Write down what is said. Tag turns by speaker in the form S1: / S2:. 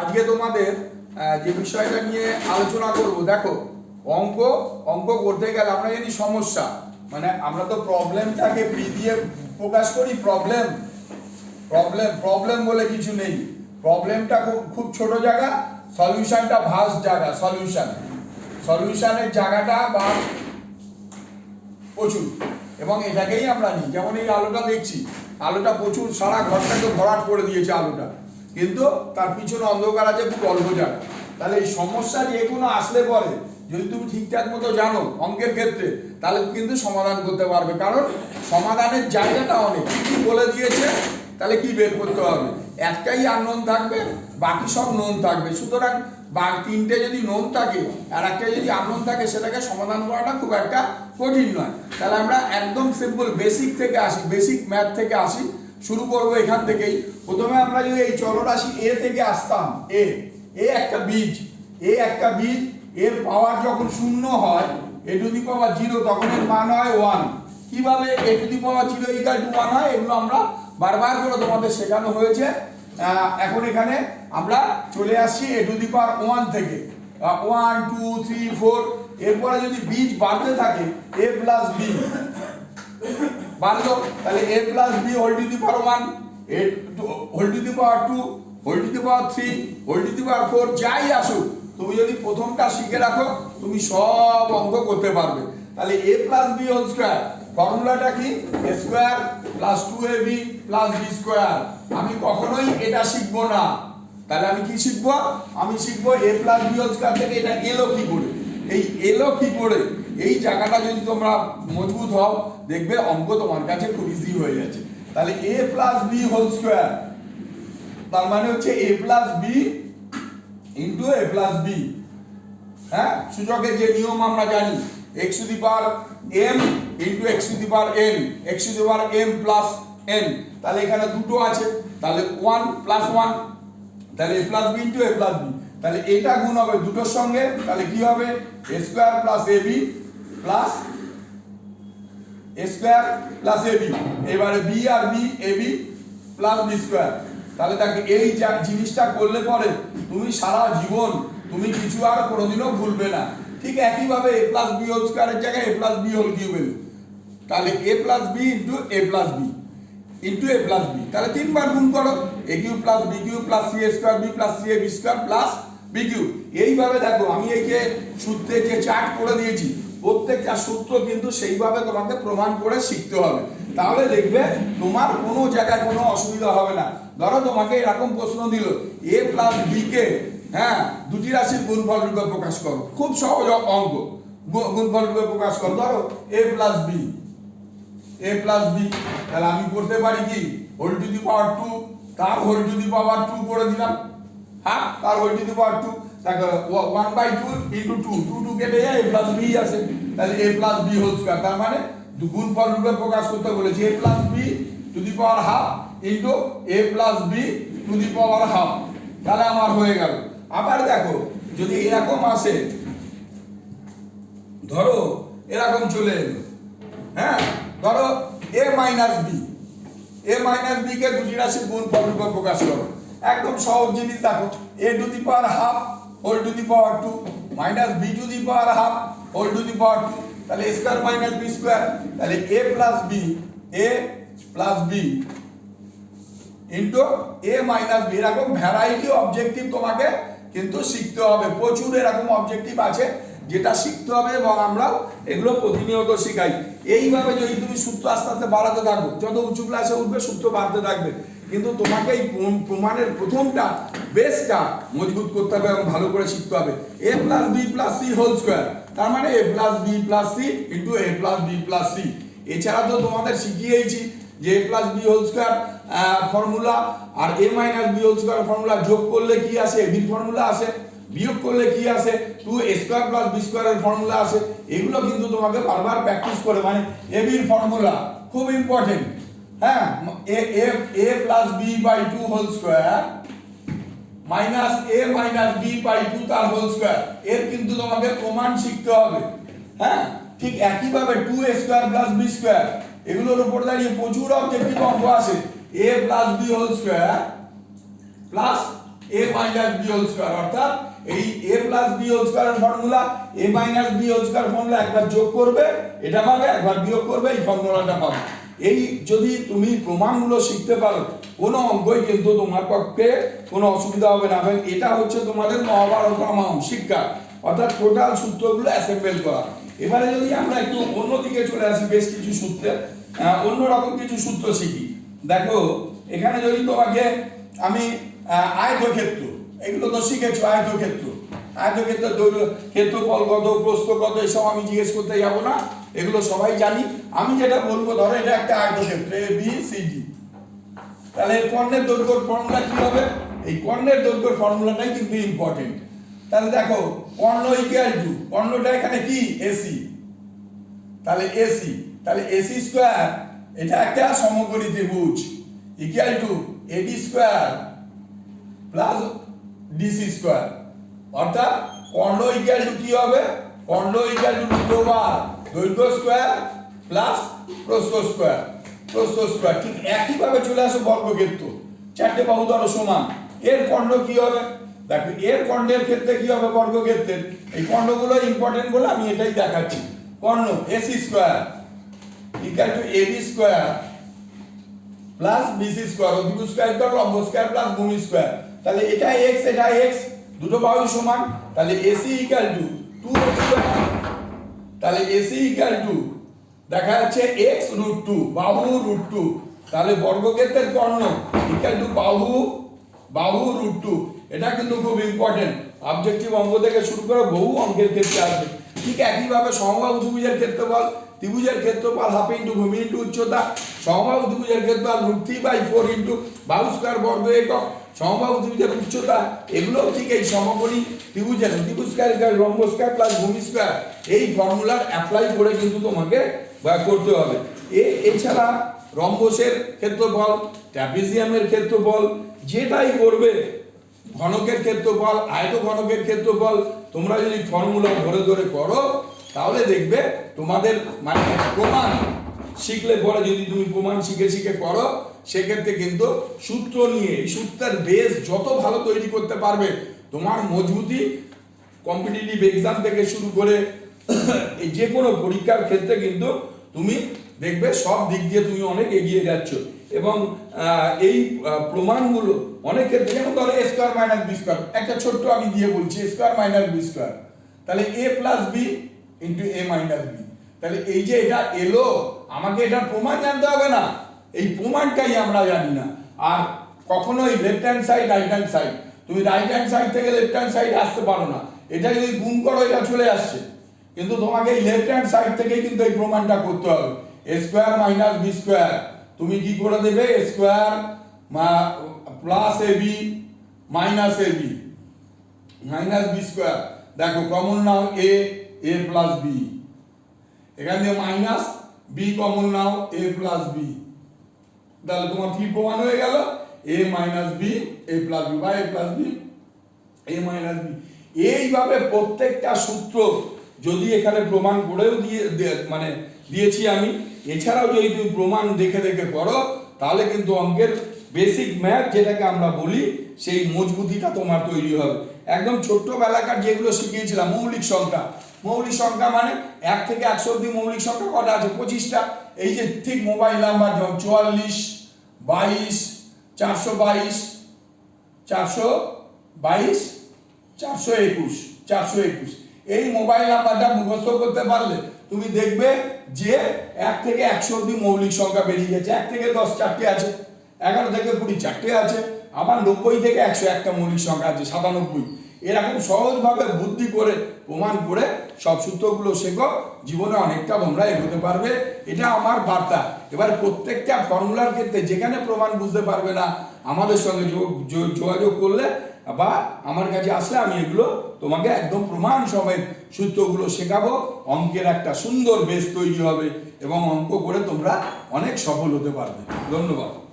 S1: আজকে তোমাদের যে বিষয়টা নিয়ে আলোচনা করব, দেখো, অঙ্ক অঙ্ক করতে গেলে আমরা জানি সমস্যা। মানে আমরা তো প্রবলেমটাকে পি দিয়ে প্রকাশ করি প্রবলেম প্রবলেম প্রবলেম বলে কিছু নেই। প্রবলেমটা খুব খুব ছোট জায়গা সলিউশনটা ভাস্ট জায়গা সলিউশন সলিউশনের জায়গাটা বা প্রচুর। এবং এটাকেই আমরা নিই। যেমন এই আলোটা দেখছি, আলোটা প্রচুর, সারা ঘরটাকে ভরাট করে দিয়েছে আলোটা। কিন্তু তার পিছনে অন্ধকার আছে, খুব অল্প জায়গা। তাহলে এই সমস্যা যে কোনো আসলে পরে, যদি তুমি ঠিকঠাক মতো জানো অঙ্কের ক্ষেত্রে, তাহলে কিন্তু সমাধান করতে পারবে। কারণ সমাধানের জায়গাটা অনেক। কি কি বলে দিয়েছে, তাহলে কি বের করতে হবে? একটাই আননোন থাকবে, বাকি সব নোন থাকবে। সুতরাং বা তিনটে যদি নোন থাকে, আর একটা যদি আননোন থাকে, সেটাকে সমাধান করাটা খুব একটা কঠিন নয়। তাহলে আমরা একদম সিম্পল বেসিক থেকে আসি বেসিক ম্যাথ থেকে আসি। শুরু করব এখান থেকেই। প্রথমে আমরা যদি এই চলরাশি এ থেকে আসতাম এ এ একটা বীজ এ একটা বীজ, এর পাওয়ার যখন শূন্য হয় এ টু দি পাওয়ার জিরো তখন এর মান হয় ওয়ান কীভাবে A to the power zero equal to one হয়, এগুলো আমরা বারবার করে তোমাদের শেখানো হয়েছে। এখন এখানে আমরা চলে আসছি A to the power one থেকে। ওয়ান টু থ্রি ফোর এরপরে যদি বীজ বাড়তে থাকে এ প্লাস বি বাড়লো তাহলে A plus B whole to the power one A whole to the power two whole to the power three whole to the power four যাই আসুক, তুমি যদি প্রথমটা শিখে রাখো, তুমি সব অঙ্ক করতে পারবে। তাহলে A plus B whole square ফর্মুলাটা কি? A square plus two A B plus B square আমি কখনোই এটা শিখব না। তাহলে আমি কি শিখব? আমি শিখব A plus B whole square থেকে এটা এলো কি করে? এই এলো কি করে? এই জায়গাটা যদি তোমরা মজবুত হও, দেখবে অঙ্ক তোমার কাছে খুব ইজি হয়ে যাচ্ছে। তাহলে A plus B whole square তার মানে হচ্ছে A plus B into A plus B হ্যাঁ? সূচকের যে নিয়ম আমরা জানি X to the power M into X to the power N X to the power M plus N তাহলে এখানে দুটো আছে, তাহলে ওয়ান প্লাস ওয়ান তাহলে A plus B into A plus B তাহলে এটা গুণ হবে দুটোর সঙ্গে, তাহলে কি হবে? A square plus A B plus A square plus A B এবারে B R B A B plus B square তাহলে তাকে এই জিনিসটা করলে পরে তুমি সারা জীবন তুমি কিছু আর কোনোদিনও ভুলবে না। ঠিক একইভাবে এ প্লাস বি হোল স্কোয়ারের জায়গায় A plus B whole cube তাহলে A plus B into A plus B into A plus B তাহলে তিনবার গুণ করো A cube plus B cube plus C A square B plus C A B square plus B cube এইভাবে দেখো, আমি এই যে সূত্রে যে চার্ট করে দিয়েছি প্রত্যেকটা সূত্র কিন্তু সেইভাবে তোমাকে প্রমাণ করে শিখতে হবে। তাহলে দেখবে তোমার কোনো জায়গায় কোনো অসুবিধা হবে না। ধরো তোমাকে এরকম প্রশ্ন দিল এ প্লাস বি কে হ্যাঁ দুটি রাশির গুণফল রূপে প্রকাশ করো। খুব সহজ অঙ্ক। গুণফল রূপে প্রকাশ করো। ধরো A plus B A plus B তাহলে আমি করতে পারি কি? Whole to the power two, তার whole to the power two করে দিলাম। হ্যাঁ তার whole to the power two. তাকে one by two into two two two কেটে যায় এ প্লাস বি আসে তাহলে A plus B whole square তার মানে গুণ ফল রূপে প্রকাশ করতে বলেছি। A plus B to the power half into A plus B to the power half তাহলে আমার হয়ে গেল। আবার দেখো, যদি এরকম আসে, ধরো এরকম চলে এলো। হ্যাঁ ধরো A minus B A minus B কে দুটি রাশির গুণ রূপে প্রকাশ করো। একদম সহজ জিনিস দেখো। A to the power half whole to the power two minus B to the power half whole to the power two তাহলে এ মাইনাস বি স্কোয়ার তাহলে A plus B A plus B into A minus B এরকম variety objective তোমাকে কিন্তু শিখতে হবে। প্রচুর এরকম objective আছে যেটা শিখতে হবে এবং আমরা এগুলো প্রতিনিয়ত শিখাই। এইভাবে যদি তুমি সূত্র আস্তে আস্তে বাড়াতে থাকো, যত উঁচু ক্লাসে উঠবে সূত্র বাড়তে থাকবে। কিন্তু তোমাকে এই প্রমাণের প্রথমটা, বেসটা মজবুত করতে হবে এবং ভালো করে শিখতে হবে। A plus B plus C whole square তার মানে A plus B plus C into A plus B plus C এছাড়া তো তোমাদের শিখিয়েছি যে A plus B whole square formula R A minus B whole square formula যোগ করলে কি আসে? বি ফর্মুলা আসে। বিয়োগ করলে কি আসে? Two A square plus B স্কোয়ারের ফর্মুলা আসে। এগুলো কিন্তু তোমাকে বারবার প্র্যাকটিস করে। মানে এ বির ফর্মুলা খুব ইম্পর্টেন্ট হ্যাঁ A A plus B by two whole square minus A minus B by two তার হোল স্কোয়ার এর কিন্তু তোমাকে প্রমাণ শিখতে হবে। হ্যাঁ ঠিক একইভাবে two A square plus B square এগুলোর উপর দাঁড়িয়ে প্রচুর অবজেক্টিভ অঙ্ক A plus B whole square plus A minus B whole square অর্থাৎ এই A plus B whole square formula A minus B whole square formula একবার যোগ করবে, এটা পাবে, একবার বিয়োগ করবে, এই ফর্মুলাটা পাবে। এই যদি তুমি প্রমাণগুলো শিখতে পারো কোনো অঙ্কই কিন্তু তোমার পক্ষে কোনো অসুবিধা হবে না। এটা হচ্ছে তোমাদের মহাভারত রামায়ণ শিক্ষা। অর্থাৎ টোটাল সূত্রগুলো অ্যাসেম্বল করা। এবারে যদি আমরা একটু অন্যদিকে চলে আসি বেশ কিছু সূত্রে অন্যরকম কিছু সূত্র শিখি। দেখো এখানে যদি তোমাকে আমি আহ, আয়তক্ষেত্র এগুলো তো শিখেছো আয়তক্ষেত্র। আয়তক্ষেত্র ক্ষেত্রফল কত প্রস্থ কত এসব আমি জিজ্ঞেস করতে যাব না। এগুলো সবাই জানি। আমি যেটা বলব, ধরো, এটা একটা আয়তক্ষেত্র এ বি সি ডি তাহলে এর কর্ণের দৈর্ঘ্যর ফর্মুলা কি হবে? এই কর্ণের দৈর্ঘ্যর ফর্মুলাটাই কিন্তু ইম্পর্টেন্ট তাহলে দেখো কর্ণ ইকুয়াল টু কর্ণটা এখানে কি? এসি তাহলে এসি তাহলে এসি স্কোয়ার এটা একটা সমকোণী ত্রিভুজ equal to AD square plus DC square অর্থাৎ কর্ণ ইকুয়াল টু কি হবে? কর্ণ ইকুয়াল টু রুটোবার দৈর্ঘ্য স্কোয়ার প্লাস প্রস্থ স্কোয়ার প্রস্থ স্কোয়ার ঠিক একইভাবে চলে আসে বর্গক্ষেত্র। চারটে বাহু ধরো সমান। এর কর্ণ কি হবে? দেখো, এর কর্ণের ক্ষেত্রে কি হবে বর্গক্ষেত্রের? এই কর্ণগুলো ইম্পর্টেন্ট বলে আমি এটাই দেখাচ্ছি। কর্ণ AC square equal to AB square plus BC square অধিক স্কোয়ার লম্ব স্কোয়ার প্লাস ভূমি স্কোয়ার তাহলে এটা এক্স এটা এক্স দুটো বাহু সমান, তাহলে এসি ইকাল টু টু তাহলে এসি ইকাল টু দেখা যাচ্ছে এক্স রুট টু বাহু রুট টু তাহলে বর্গক্ষেত্রের কর্ণ ইকাল টু বাহু বাহু রুট টু এটা কিন্তু খুব ইম্পর্টেন্ট অবজেক্টিভ অঙ্ক থেকে শুরু করে বহু অঙ্কের ক্ষেত্রে আসবে। ঠিক একইভাবে সমবাহু ত্রিভুজের ক্ষেত্রফল ত্রিভুজের ক্ষেত্রফল হাফ ইন্টু ভূমি ইন্টু উচ্চতা, সমবাহু ত্রিভুজের ক্ষেত্রফল root three by four into বাহু স্কোয়ার বর্গ একক, সমবাহু ত্রিভুজের উচ্চতা এগুলো ঠিক এই সমকোণী ত্রিভুজের, ত্রিভুজ স্কোয়ার লম্ব স্কোয়ার প্লাস ভূমি স্কোয়ার এই ফর্মুলার অ্যাপ্লাই করে কিন্তু তোমাকে করতে হবে। এ, এছাড়া রম্বসের ক্ষেত্রফল ট্র্যাপিজিয়ামের ক্ষেত্রফল, যেটাই করবে ঘনকের ক্ষেত্রফল আয়ত ঘনকের ক্ষেত্রফল, তোমরা যদি ফর্মুলা ধরে ধরে করো, তাহলে দেখবে তোমাদের মানে প্রমাণ শিখলে পরে যদি তুমি প্রমাণ শিখে শিখে করো, সেক্ষেত্রে কিন্তু সূত্র নিয়ে, এই সূত্রের বেস যত ভালো তৈরি করতে পারবে, তোমার মজবুতি কম্পিটিটিভ এক্সাম থেকে শুরু করে, এই যে কোনো পরীক্ষার ক্ষেত্রে কিন্তু তুমি দেখবে সব দিক দিয়ে তুমি অনেক এগিয়ে যাচ্ছ। এবং এই প্রমাণগুলো অনেক ক্ষেত্রে যেমন ধরো A square minus B square একটা ছোট্ট আমি দিয়ে বলছি স্কোয়ার মাইনাস বি স্কোয়ার তাহলে A plus B into A minus B তাহলে এই যে এটা এলো, আমাকে এটার প্রমাণ জানতে হবে না। এই প্রমাণটাই আমরা জানি না। আর কখনোই left hand side right hand side তুমি রাইট হ্যান্ড সাইড থেকে লেফট হ্যান্ড সাইড আসতে পারো না। এটা যদি গুণ করো, এটা চলে আসছে। কিন্তু তোমাকে এই লেফট হ্যান্ড সাইড থেকে কিন্তু এই প্রমাণটা করতে হবে। স্কোয়ার মাইনাস বি স্কোয়ার তুমি কি করে দেবে? Square plus A B minus A B minus B square দেখো কমন নাও এ এ প্লাস বি এখান থেকে মাইনাস বি কমন নাও এ প্লাস বি তাহলে তোমার কি প্রমাণ হয়ে গেল। A minus B A plus B বা A plus B A minus B এইভাবে প্রত্যেকটা সূত্র যদি এখানে প্রমাণ করেও দিয়ে মানে দিয়েছি আমি, এছাড়াও যদি তুমি প্রমাণ দেখে দেখে করো, তাহলে কিন্তু অঙ্কের বেসিক ম্যাথ যেটাকে আমরা বলি, সেই মজবুতিটা তোমার তৈরি হবে। একদম ছোট্টবেলাকার যেগুলো শিখিয়েছিলাম, মৌলিক সংখ্যা। মৌলিক সংখ্যা মানে এক থেকে একশো অব্দি মৌলিক সংখ্যা কটা আছে? পঁচিশটা। এই যে ঠিক মোবাইল নাম্বার যেমন চুয়াল্লিশ, বাইশ, চারশো বাইশ চারশো বাইশ, চারশো একুশ চারশো একুশ। এই মোবাইল নাম্বারটা মুখস্থ করতে পারলে তুমি দেখবে যে এক থেকে একশো অব্দি মৌলিক সংখ্যা বেরিয়ে গেছে। এক থেকে দশ, চারটে আছে। এগারো থেকে কুড়ি চারটে আছে, আবার নব্বই থেকে একশো একটা মৌলিক সংখ্যা আছে, সাতানব্বই। এরকম সহজভাবে বুদ্ধি করে, প্রমাণ করে সব সূত্রগুলো শেখো, জীবনে অনেকটা তোমরা এগোতে পারবে। এটা আমার বার্তা। এবার প্রত্যেকটা ফর্মুলার ক্ষেত্রে যেখানে প্রমাণ বুঝতে পারবে না, আমাদের সঙ্গে যোগ- যোগ- যোগাযোগ করলে বা আমার কাছে আসলে আমি এগুলো তোমাকে একদম প্রমাণ সমেত সূত্রগুলো শেখাবো। অঙ্কের একটা সুন্দর বেশ তৈরি হবে এবং অঙ্ক করে তোমরা অনেক সফল হতে পারবে। ধন্যবাদ।